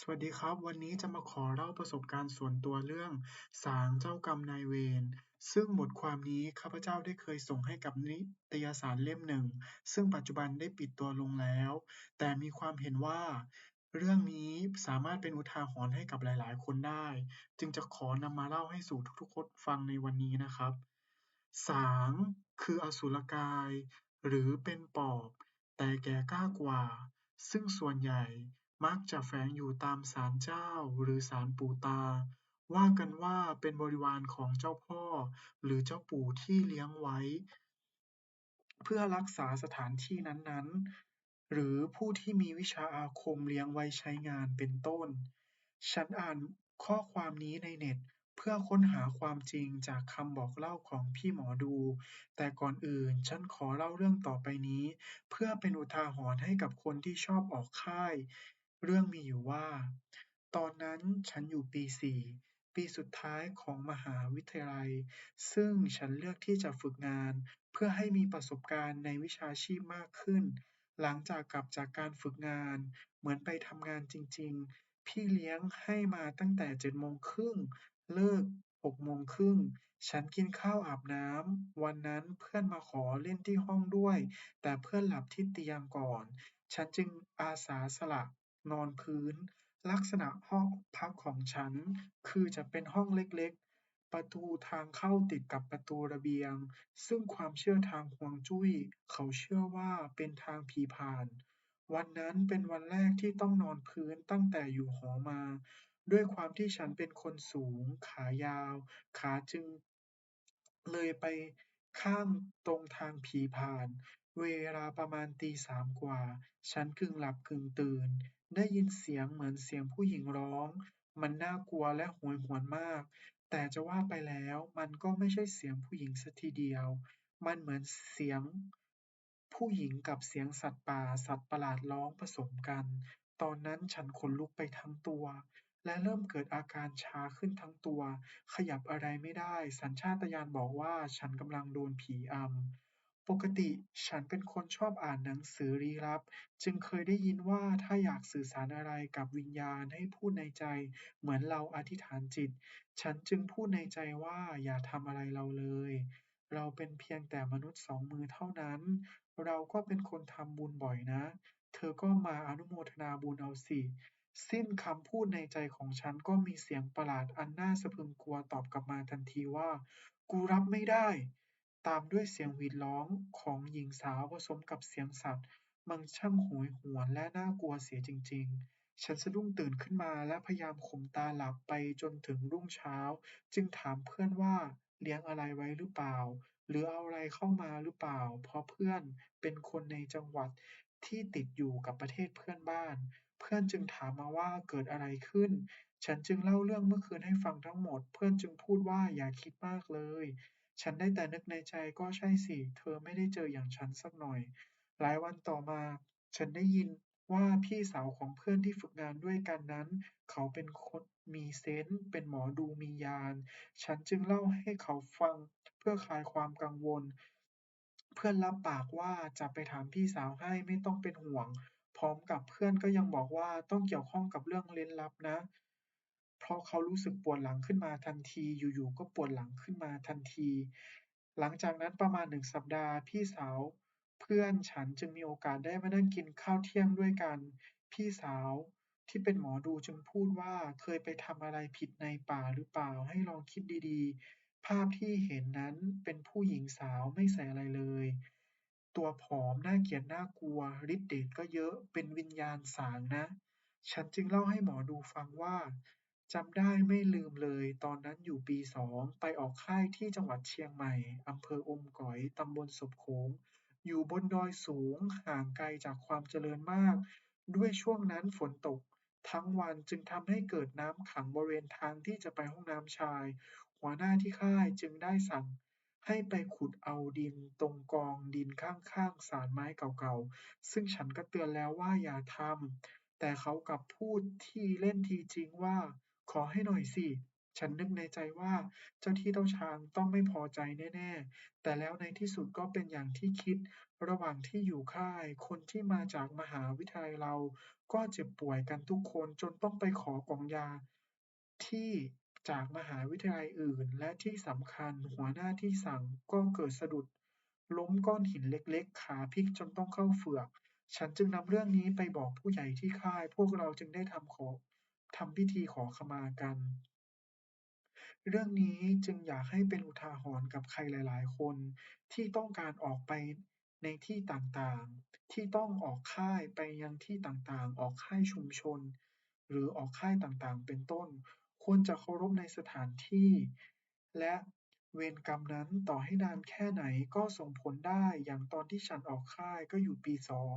สวัสดีครับ วันนี้จะมาขอเล่าประสบการณ์ส่วนตัวเรื่องสางเจ้ากรรมนายเวรซึ่งบทความนี้ข้าพเจ้าได้เคยส่งให้กับนิตยสารเล่มหนึ่ง ซึ่งปัจจุบันได้ปิดตัวลงแล้ว แต่มีความเห็นว่า เรื่องนี้สามารถเป็นอุทาหรณ์ให้กับหลาย ๆ คนได้ จึงจะขอนำมาเล่าให้สู่ทุกๆคนฟังในวันนี้นะครับสางคืออสุรกาย หรือเป็นปอบ แต่แก่กล้ากว่า ซึ่งส่วนใหญ่ มักจะแฝงอยู่ตามศาลเจ้าหรือศาลปู่ตา ว่ากันว่าเป็นบริวารของเจ้าพ่อหรือเจ้าปู่ที่เลี้ยงไว้ เพื่อรักษาสถานที่นั้นๆ หรือผู้ที่มีวิชาอาคมเลี้ยงไว้ใช้งานเป็นต้น ฉันอ่านข้อความนี้ในเน็ตเพื่อค้นหาความจริงจากคำบอกเล่าของพี่หมอดู แต่ก่อนอื่นฉันขอเล่าเรื่องต่อไปนี้ เพื่อเป็นอุทาหรณ์ให้กับคนที่ชอบออกค่าย เรื่องมีอยู่ว่า ตอนนั้นฉันอยู่ปี4ปีสุดท้ายของมหาวิทยาลัย ซึ่งฉันเลือกที่จะฝึกงานเพื่อให้มีประสบการณ์ในวิชาชีพมากขึ้น หลังจากกลับจากการฝึกงาน เหมือนไปทำงานจริง ๆ พี่เลี้ยงให้มาตั้งแต่7โมงครึ่ง เลิก6โมงครึ่ง ฉันกินข้าวอาบน้ำ วันนั้นเพื่อนมาขอเล่นที่ห้องด้วย แต่เพื่อนหลับที่เตียงก่อน ฉันจึงอาสาสละ นอนพื้น ลักษณะห้องพักของฉันคือจะเป็นห้องเล็กๆ ประตูทางเข้าติดกับประตูระเบียง ซึ่งความเชื่อทางฮวงจุ้ย เขาเชื่อว่าเป็นทางผีผ่าน วันนั้นเป็นวันแรกที่ต้องนอนพื้นตั้งแต่อยู่หอมา ด้วยความที่ฉันเป็นคนสูง ขายาว ขาจึงเลยไปข้างตรงทางผีผ่าน เวลาประมาณตีสามกว่าฉันกึ่งหลับกึ่งตื่น ได้ยินเสียงเหมือนเสียงผู้หญิงร้อง มันน่ากลัวและโหยหวนมาก แต่จะว่าไปแล้วมันก็ไม่ใช่เสียงผู้หญิงสียทีเดียว มันเหมือนเสียงผู้หญิงกับเสียงสัตว์ป่าสัตว์ประหลาดร้องผสมกัน ตอนนั้นฉันขนลุกไปทั้งตัว และเริ่มเกิดอาการชาขึ้นทั้งตัว ขยับอะไรไม่ได้ สัญชาตญาณบอกว่าฉันกำลังโดนผีอำ ปกติฉันเป็นคนชอบอ่านหนังสือลี้ลับ จึงเคยได้ยินว่าถ้าอยากสื่อสารอะไรกับวิญญาณให้พูดในใจ เหมือนเราอธิษฐานจิต ฉันจึงพูดในใจว่าอย่าทำอะไรเราเลย เราเป็นเพียงแต่มนุษย์สองมือเท่านั้น เราก็เป็นคนทำบุญบ่อยนะ เธอก็มาอนุโมทนาบุญเอาสิ สิ้นคำพูดในใจของฉันก็มีเสียงประหลาดอันน่าสะพรึงกลัวตอบกลับมาทันทีว่า กูรับไม่ได้ ตามด้วยเสียงหวีดร้องของหญิงสาวผสมกับเสียงสัตว์ มันช่างโหยหวนและน่ากลัวเสียจริง ๆ ฉันสะดุ้งตื่นขึ้นมาและพยายามข่มตาหลับไปจนถึงรุ่งเช้า จึงถามเพื่อนว่าเลี้ยงอะไรไว้หรือเปล่า หรือเอาอะไรเข้ามาหรือเปล่า เพราะเพื่อนเป็นคนในจังหวัดที่ติดอยู่กับประเทศเพื่อนบ้าน เพื่อนจึงถามมาว่าเกิดอะไรขึ้น ฉันจึงเล่าเรื่องเมื่อคืนให้ฟังทั้งหมด เพื่อนจึงพูดว่าอย่าคิดมากเลย ฉันได้แต่นึกในใจก็ใช่สิ เธอไม่ได้เจออย่างฉันสักหน่อย หลายวันต่อมา ฉันได้ยินว่าพี่สาวของเพื่อนที่ฝึกงานด้วยกันนั้น เขาเป็นคนมีเซนส์เป็นหมอดูมีญาณฉันจึงเล่าให้เขาฟังเพื่อคลายความกังวล เพื่อนรับปากว่าจะไปถามพี่สาวให้ไม่ต้องเป็นห่วง พร้อมกับเพื่อนก็ยังบอกว่าต้องเกี่ยวข้องกับเรื่องลี้ลับนะ เพราะเขารู้สึกปวดหลังขึ้นมาทันที อยู่ ๆ ก็ปวดหลังขึ้นมาทันที หลังจากนั้นประมาณหนึ่งสัปดาห์ พี่สาวเพื่อนฉันจึงมีโอกาสได้มานั่งกินข้าวเที่ยงด้วยกัน พี่สาวที่เป็นหมอดูจึงพูดว่า เคยไปทำอะไรผิดในป่าหรือเปล่า ให้ลองคิดดี ๆ ภาพที่เห็นนั้นเป็นผู้หญิงสาวไม่ใส่อะไรเลย ตัวผอม น่าเกลียด น่ากลัว ฤทธิ์เดชก็เยอะ เป็นวิญญาณสางนะ ฉันจึงเล่าให้หมอดูฟังว่า จำได้ไม่ลืมเลยตอนนั้นอยู่ปีสองไปออกค่ายที่จังหวัดเชียงใหม่อำเภออมก๋อยตำบลศพโขงอยู่บนดอยสูงห่างไกลจากความเจริญมาก ด้วยช่วงนั้นฝนตก ทั้งวันจึงทำให้เกิดน้ำขังบริเวณทางที่จะไปห้องน้ำชาย หัวหน้าที่ค่ายจึงได้สั่งให้ไปขุดเอาดินตรงกองดินข้างๆศาลไม้เก่าๆ ซึ่งฉันก็เตือนแล้วว่าอย่าทำแต่เขากลับพูดที่เล่นทีจริงว่า ขอให้หน่อยสิ ฉันนึกในใจว่าเจ้าที่เจ้าทางต้องไม่พอใจแน่ๆ แต่แล้วในที่สุดก็เป็นอย่างที่คิด ระหว่างที่อยู่ค่าย คนที่มาจากมหาวิทยาลัยเรา ก็เจ็บป่วยกันทุกคนจนต้องไปขอกล่องยา ที่จากมหาวิทยาลัยอื่น และที่สำคัญหัวหน้าที่สั่งก็เกิดสะดุด ล้มก้อนหินเล็กๆ ขาพลิกจนต้องเข้าเฝือก ฉันจึงนำเรื่องนี้ไปบอกผู้ใหญ่ที่ค่าย พวกเราจึงได้ทำขอ ทำพิธีขอขมากัน เรื่องนี้จึงอยากให้เป็นอุทาหรณ์กับใครหลาย ๆ คนที่ต้องการออกไปในที่ต่างๆ ที่ต้องออกค่ายไปยังที่ต่างๆ ออกค่ายชุมชน หรือออกค่ายต่างๆ เป็นต้น ควรจะเคารพในสถานที่ และเวรกรรมนั้นต่อให้นานแค่ไหนก็ส่งผลได้อย่างตอนที่ฉันออกค่ายก็อยู่ปีสอง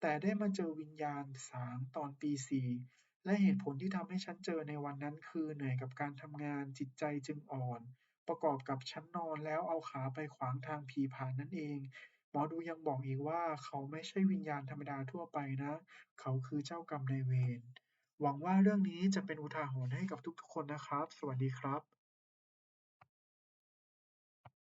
แต่ได้มาเจอวิญญาณสางตอนปีสี่ และเหตุผลที่ทำให้ฉันเจอในวันนั้นคือเหนื่อยกับการทำงานจิตใจจึงอ่อน ประกอบกับฉันนอนแล้วเอาขาไปขวางทางผีผ่านนั่นเอง หมอดูยังบอกอีกว่าเขาไม่ใช่วิญญาณธรรมดาทั่วไปนะ เขาคือเจ้ากรรมนายเวรหวังว่าเรื่องนี้จะเป็นอุทาหรณ์ให้กับทุกๆคนนะครับ สวัสดีครับ